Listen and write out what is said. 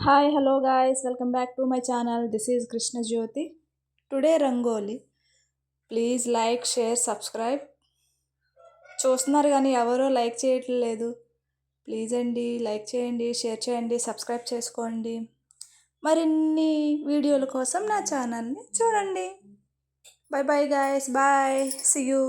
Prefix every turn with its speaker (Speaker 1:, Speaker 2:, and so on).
Speaker 1: Hi hello guys welcome back to my channel this is Krishna Jyothi today rangoli please like share subscribe చూస్తున్నారు కానీ ఎవరో like చేయట్లేదు. Please అండి like చేయండి share చేయండి subscribe చేసుకోండి. మరిన్ని వీడియోల కోసం నా ఛానల్ని చూడండి. Bye bye guys bye see you